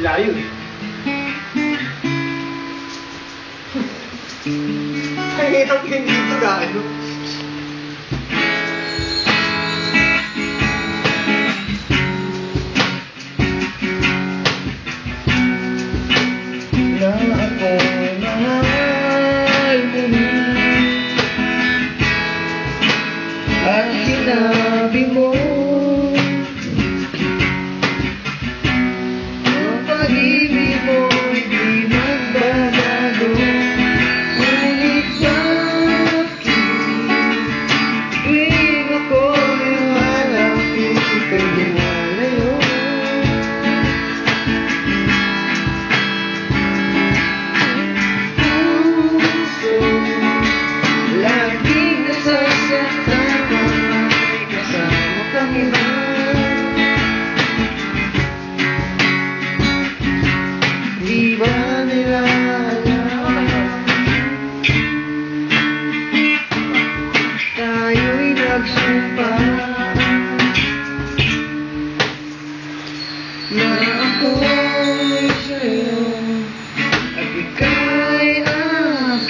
Layo eh. Ang hirap yung dito gaano. Eh, Ang sinabi mo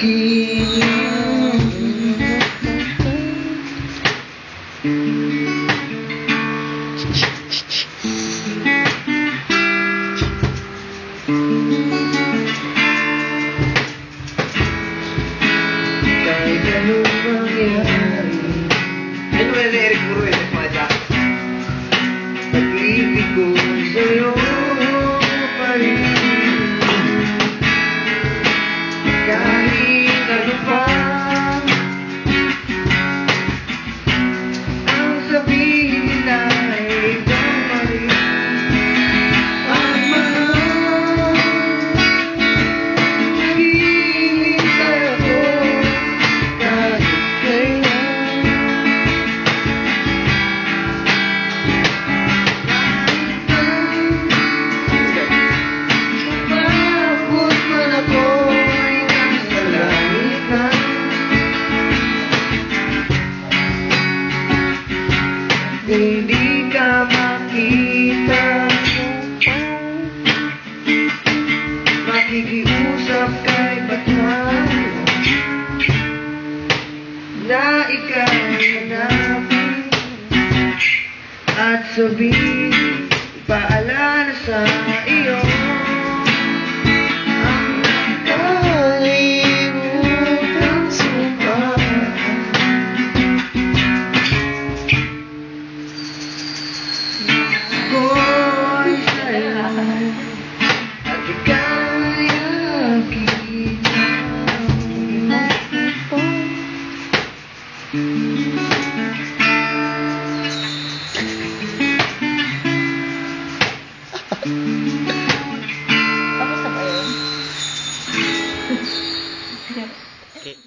que Kung di ka makita. Makikiusap kay Batman. Na ikaw hanapin At sabihin Paalala sa'yo Tapos na ba yun? Okay.